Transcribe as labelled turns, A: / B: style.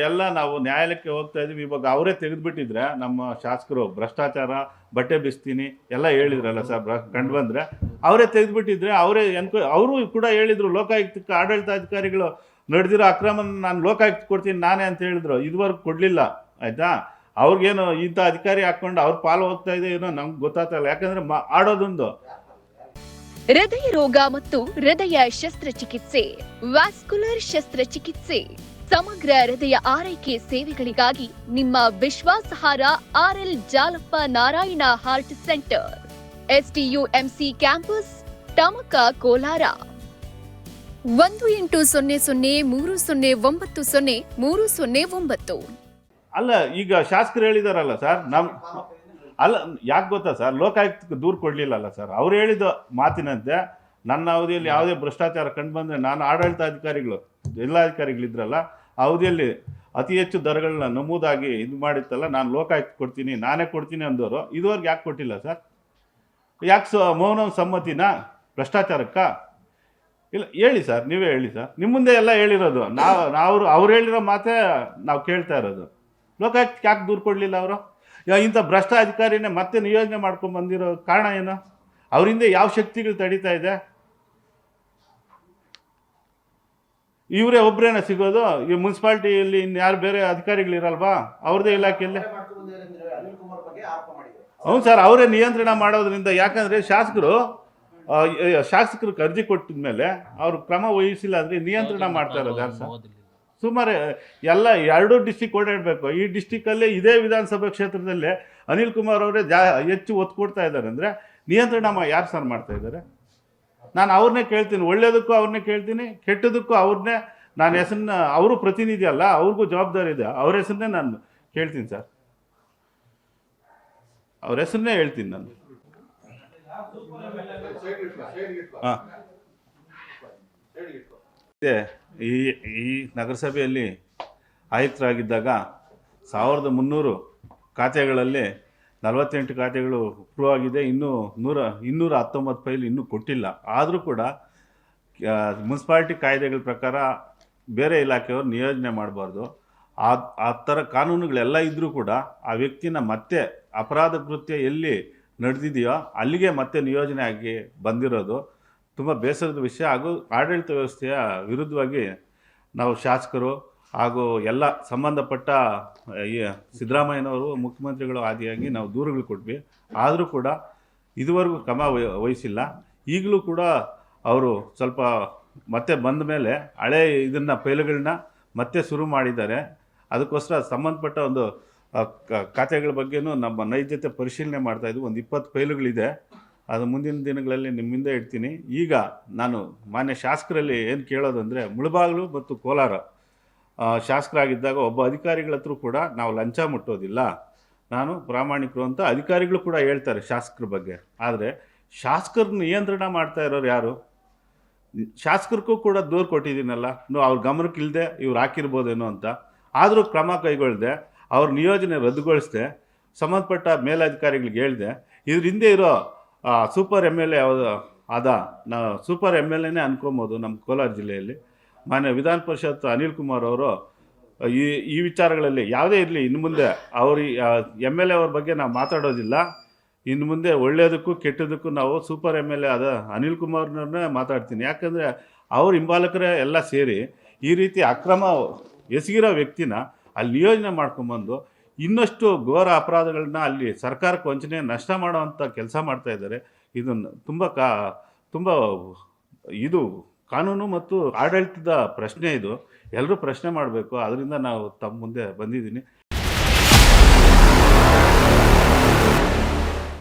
A: ಎಲ್ಲ ನಾವು ನ್ಯಾಯಾಲಯಕ್ಕೆ ಹೋಗ್ತಾ ಇದೀವಿ ಇವಾಗ ಅವರೇ ತೆಗೆದುಬಿಟ್ಟಿದ್ರೆ ನಮ್ಮ ಶಾಸಕರು ಭ್ರಷ್ಟಾಚಾರ, ಬಟ್ಟೆ ಬಿಸ್ತೀನಿ ಎಲ್ಲ ಹೇಳಿದ್ರಲ್ಲ ಸರ್ ಕಂಡು ಬಂದ್ರೆ. ಅವರೇ ತೆಗೆದುಬಿಟ್ಟಿದ್ರೆ ಅವರೇ ಎನ್ಕೊ, ಅವರು ಕೂಡ ಹೇಳಿದ್ರು ಲೋಕಾಯುಕ್ತಕ್ಕೆ ಆಡಳಿತಾಧಿಕಾರಿಗಳು ನಡೆದಿರೋ ಅಕ್ರಮ ನಾನು ಲೋಕಾಯುಕ್ತ ಕೊಡ್ತೀನಿ ನಾನೇ ಅಂತ ಹೇಳಿದ್ರು. ಇದುವರೆಗೂ ಕೊಡಲಿಲ್ಲ, ಆಯ್ತಾ? ಅವ್ರಿಗೇನು ಇಂಥ ಅಧಿಕಾರಿ ಹಾಕ್ಕೊಂಡು ಅವ್ರ ಪಾಲು ಹೋಗ್ತಾ ಇದೆ ಏನೋ ನಮ್ಗೆ ಗೊತ್ತಾಗ್ತಾ ಯಾಕಂದ್ರೆ ಆಡೋದೊಂದು.
B: ಹೃದಯ ರೋಗ ಮತ್ತು ಹೃದಯ ಶಸ್ತ್ರಚಿಕಿತ್ಸೆ, ವ್ಯಾಸ್ಕುಲರ್ ಶಸ್ತ್ರಚಿಕಿತ್ಸೆ. ಸಮಗ್ರ ಹೃದಯ ಆರೈಕೆ ಸೇವೆಗಳಿಗಾಗಿ ನಿಮ್ಮ ವಿಶ್ವಾಸಹಾರ RL Jalappa Narayana heart centre. SDUMC campus Tamaka Kolar. ಒಂದು ಎಂಟು ಸೊನ್ನೆ ಸೊನ್ನೆ ಮೂರು ಸೊನ್ನೆ ಒಂಬತ್ತು ಸೊನ್ನೆ ಮೂರು ಸೊನ್ನೆ ಒಂಬತ್ತು.
A: ಅಲ್ಲ, ಈಗ ಶಾಸಕರು ಹೇಳಿದಾರಲ್ಲ ಸರ್ ನಮ್ ಅಲ್ಲ, ಯಾಕೆ ಗೊತ್ತಾ ಸರ್, ಲೋಕಾಯುಕ್ತಕ್ಕೆ ದೂರು ಕೊಡ್ಲಿಲ್ಲಲ್ಲ ಸರ್. ಅವ್ರು ಹೇಳಿದ ಮಾತಿನಂತೆ ನನ್ನ ಅವಧಿಯಲ್ಲಿ ಯಾವುದೇ ಭ್ರಷ್ಟಾಚಾರ ಕಂಡು ಬಂದರೆ ನಾನು ಆಡಳಿತಾಧಿಕಾರಿಗಳು, ಜಿಲ್ಲಾಧಿಕಾರಿಗಳಿದ್ರಲ್ಲ ಅವಧಿಯಲ್ಲಿ ಅತಿ ಹೆಚ್ಚು ದರಗಳನ್ನ ನಮೂದಾಗಿ ಇದು ಮಾಡಿತ್ತಲ್ಲ, ನಾನು ಲೋಕಾಯುಕ್ತ ಕೊಡ್ತೀನಿ, ನಾನೇ ಕೊಡ್ತೀನಿ ಅಂದವರು, ಇದುವರೆಗೆ ಯಾಕೆ ಕೊಟ್ಟಿಲ್ಲ ಸರ್? ಯಾಕೆ ಸ, ಮೌನ ಸಮ್ಮತಿನ ಭ್ರಷ್ಟಾಚಾರಕ್ಕ? ಇಲ್ಲ, ಹೇಳಿ ಸರ್, ನೀವೇ ಹೇಳಿ ಸರ್. ನಿಮ್ಮ ಮುಂದೆ ಎಲ್ಲ ಹೇಳಿರೋದು. ನಾವು ನಾವು ಅವ್ರು ಹೇಳಿರೋ ಮಾತೇ ನಾವು ಕೇಳ್ತಾ ಇರೋದು. ಲೋಕಾಯುಕ್ತಕ್ಕೆ ಯಾಕೆ ದೂರು ಕೊಡಲಿಲ್ಲ ಅವರು? ಇಂಥ ಭ್ರಷ್ಟ ಅಧಿಕಾರಿನೇ ಮತ್ತೆ ನಿಯೋಜನೆ ಮಾಡ್ಕೊಂಡು ಬಂದಿರೋ ಕಾರಣ ಏನು? ಅವರಿಂದ ಯಾವ ಶಕ್ತಿಗಳು ತಡೀತಾ ಇದೆ? ಇವರೇ ಒಬ್ಬರೇನ ಸಿಗೋದು? ಈ ಮುನ್ಸಿಪಾಲ್ಟಿಯಲ್ಲಿ ಇನ್ಯಾರು ಬೇರೆ ಅಧಿಕಾರಿಗಳಿರಲ್ವಾ? ಅವ್ರದ್ದೇ ಇಲಾಖೆಯಲ್ಲಿ? ಹೌದು ಸರ್, ಅವರೇ ನಿಯಂತ್ರಣ ಮಾಡೋದ್ರಿಂದ ಯಾಕಂದರೆ ಶಾಸಕರು ಶಾಸಕರು ಅರ್ಜಿ ಕೊಟ್ಟಿದ ಮೇಲೆ ಅವರು ಕ್ರಮ ವಹಿಸಿಲ್ಲ ಅಂದರೆ ನಿಯಂತ್ರಣ ಮಾಡ್ತಾ ಇರೋದು ಯಾರು ಸರ್? ಸುಮಾರು, ಎಲ್ಲ ಎರಡೂ ಡಿಸ್ಟಿಕ್ ಓಡಾಡಬೇಕು. ಈ ಡಿಸ್ಟಿಕಲ್ಲೇ ಇದೇ ವಿಧಾನಸಭಾ ಕ್ಷೇತ್ರದಲ್ಲೇ ಅನಿಲ್ ಕುಮಾರ್ ಅವರೇ ಜಾ, ಹೆಚ್ಚು ಒತ್ತು ಕೊಡ್ತಾ ಇದ್ದಾರೆ ಅಂದರೆ ನಿಯಂತ್ರಣ ಯಾರು ಸರ್ ಮಾಡ್ತಾ ಇದ್ದಾರೆ? ನಾನು ಅವ್ರನ್ನೇ ಕೇಳ್ತೀನಿ. ಒಳ್ಳೇದಕ್ಕೂ ಅವ್ರನ್ನೇ ಕೇಳ್ತೀನಿ, ಕೆಟ್ಟದಕ್ಕೂ ಅವ್ರನ್ನೇ ನಾನು ಹೆಸರನ್ನ, ಅವರು ಪ್ರತಿನಿಧಿ ಅಲ್ಲ, ಅವ್ರಿಗೂ ಜವಾಬ್ದಾರಿ ಇದೆ. ಅವ್ರ ಹೆಸರನ್ನೇ ನಾನು ಕೇಳ್ತೀನಿ ಸರ್. ಅವ್ರ ಹೆಸರನ್ನೇ ಹೇಳ್ತೀನಿ ನಾನು. ಹಾಂ. ಈ ಈ ನಗರಸಭೆಯಲ್ಲಿ ಆಯುಕ್ತರಾಗಿದ್ದಾಗ ಸಾವಿರದ ಮುನ್ನೂರು ಖಾತೆಗಳಲ್ಲಿ ನಲವತ್ತೆಂಟು ಖಾತೆಗಳು ಪ್ರೂವ್ ಆಗಿದೆ. ಇನ್ನೂ ನೂರ, ಇನ್ನೂರ ಹತ್ತೊಂಬತ್ತು ಫೈಲ್ ಇನ್ನೂ ಕೊಟ್ಟಿಲ್ಲ. ಆದರೂ ಕೂಡ ಮುನ್ಸಿಪಾಲ್ಟಿ ಕಾಯ್ದೆಗಳ ಪ್ರಕಾರ ಬೇರೆ ಇಲಾಖೆಯವರು ನಿಯೋಜನೆ ಮಾಡಬಾರ್ದು. ಆ ಆ ಥರ ಕಾನೂನುಗಳೆಲ್ಲ ಇದ್ದರೂ ಕೂಡ ಆ ವ್ಯಕ್ತಿನ ಮತ್ತೆ ಅಪರಾಧ ಕೃತ್ಯ ಎಲ್ಲಿ ನಡೆದಿದೆಯೋ ಅಲ್ಲಿಗೆ ಮತ್ತೆ ನಿಯೋಜನೆ ಆಗಿ ಬಂದಿರೋದು ತುಂಬ ಬೇಸರದ ವಿಷಯ. ಹಾಗೂ ಆಡಳಿತ ವ್ಯವಸ್ಥೆಯ ವಿರುದ್ಧವಾಗಿ ನಾವು ಶಾಸಕರು ಹಾಗೂ ಎಲ್ಲ ಸಂಬಂಧಪಟ್ಟ ಸಿದ್ದರಾಮಯ್ಯನವರು ಮುಖ್ಯಮಂತ್ರಿಗಳು ಆದಿಯಾಗಿ ನಾವು ದೂರುಗಳು ಕೊಟ್ವಿ. ಆದರೂ ಕೂಡ ಇದುವರೆಗೂ ಕ್ರಮ ವಹ- ವಹಿಸಿಲ್ಲ. ಈಗಲೂ ಕೂಡ ಅವರು ಸ್ವಲ್ಪ ಮತ್ತೆ ಬಂದ ಮೇಲೆ ಹಳೆ ಇದನ್ನು ಫೈಲುಗಳನ್ನ ಮತ್ತೆ ಶುರು ಮಾಡಿದ್ದಾರೆ. ಅದಕ್ಕೋಸ್ಕರ ಸಂಬಂಧಪಟ್ಟ ಒಂದು ಖಾತೆಗಳ ಬಗ್ಗೆನೂ ನಮ್ಮ ನೈಜತೆ ಪರಿಶೀಲನೆ ಮಾಡ್ತಾ ಇದ್ವಿ. ಒಂದು ಇಪ್ಪತ್ತು ಫೈಲುಗಳಿದೆ ಅದು ಮುಂದಿನ ದಿನಗಳಲ್ಲಿ ನಿಮ್ಮಿಂದ ಇಡ್ತೀನಿ. ಈಗ ನಾನು ಮಾನ್ಯ ಶಾಸಕರಲ್ಲಿ ಏನು ಕೇಳೋದಂದರೆ ಮುಳಬಾಗಿಲು ಮತ್ತು ಕೋಲಾರ. ಶಾಸಕರಾಗಿದ್ದಾಗ ಒಬ್ಬ ಅಧಿಕಾರಿಗಳ ಹತ್ರ ಕೂಡ ನಾವು ಲಂಚ ಮುಟ್ಟೋದಿಲ್ಲ. ನಾನು ಪ್ರಾಮಾಣಿಕರು ಅಂತ ಅಧಿಕಾರಿಗಳು ಕೂಡ ಹೇಳ್ತಾರೆ ಶಾಸಕರ ಬಗ್ಗೆ. ಆದರೆ ಶಾಸಕರ ನಿಯಂತ್ರಣ ಮಾಡ್ತಾ ಇರೋರು ಯಾರು? ಶಾಸಕರಿಗೂ ಕೂಡ ದೂರು ಕೊಟ್ಟಿದ್ದೀನಲ್ಲ. ಅವ್ರ ಗಮನಕ್ಕೆ ಇಲ್ಲದೆ ಇವ್ರು ಹಾಕಿರ್ಬೋದೇನೋ ಅಂತ. ಆದರೂ ಕ್ರಮ ಕೈಗೊಳ್ಳದೆ ಅವ್ರ ನಿಯೋಜನೆ ರದ್ದುಗೊಳಿಸ್ದೆ, ಸಂಬಂಧಪಟ್ಟ ಮೇಲಧಿಕಾರಿಗಳಿಗೆ ಹೇಳಿದೆ ಇದ್ರ ಹಿಂದೆ ಇರೋ ಸೂಪರ್ ಎಂ ಎಲ್ ಎ ಯಾವುದು ಅದ ನಾ, ಸೂಪರ್ ಎಂ ಎಲ್ ಎನೇ ಅನ್ಕೊಬೋದು ನಮ್ಮ ಕೋಲಾರ ಜಿಲ್ಲೆಯಲ್ಲಿ. ಮಾನ್ಯ ವಿಧಾನ ಪರಿಷತ್ ಅನಿಲ್ ಕುಮಾರ್ ಅವರು ಈ ಈ ವಿಚಾರಗಳಲ್ಲಿ ಯಾವುದೇ ಇರಲಿ, ಇನ್ನು ಮುಂದೆ ಅವ್ರ ಎಂ ಎಲ್ ಎ ಅವ್ರ ಬಗ್ಗೆ ನಾವು ಮಾತಾಡೋದಿಲ್ಲ. ಇನ್ನು ಮುಂದೆ ಒಳ್ಳೆಯದಕ್ಕೂ ಕೆಟ್ಟದಕ್ಕೂ ನಾವು ಸೂಪರ್ ಎಂ ಎಲ್ ಎ ಆದ ಅನಿಲ್ ಕುಮಾರ್ನವ್ರನ್ನೇ ಮಾತಾಡ್ತೀನಿ. ಯಾಕಂದರೆ ಅವ್ರ ಹಿಂಬಾಲಕರೇ ಎಲ್ಲ ಸೇರಿ ಈ ರೀತಿ ಅಕ್ರಮ ಎಸಗಿರೋ ವ್ಯಕ್ತಿನ ಅಲ್ಲಿ ನಿಯೋಜನೆ ಮಾಡ್ಕೊಂಬಂದು ಇನ್ನಷ್ಟು ಘೋರ ಅಪರಾಧಗಳನ್ನ ಅಲ್ಲಿ ಸರ್ಕಾರಕ್ಕೆ ವಂಚನೆ, ನಷ್ಟ ಮಾಡೋವಂಥ ಕೆಲಸ ಮಾಡ್ತಾ ಇದ್ದಾರೆ. ಇದನ್ನು ತುಂಬ ಕಾ, ತುಂಬ ಇದು ಕಾನೂನು ಮತ್ತು ಆಡಳಿತದ ಪ್ರಶ್ನೆ ಇದು. ಎಲ್ಲರೂ ಪ್ರಶ್ನೆ ಮಾಡಬೇಕು. ಅದರಿಂದ ನಾವು ತಮ್ಮ ಮುಂದೆ ಬಂದಿದ್ದೀನಿ.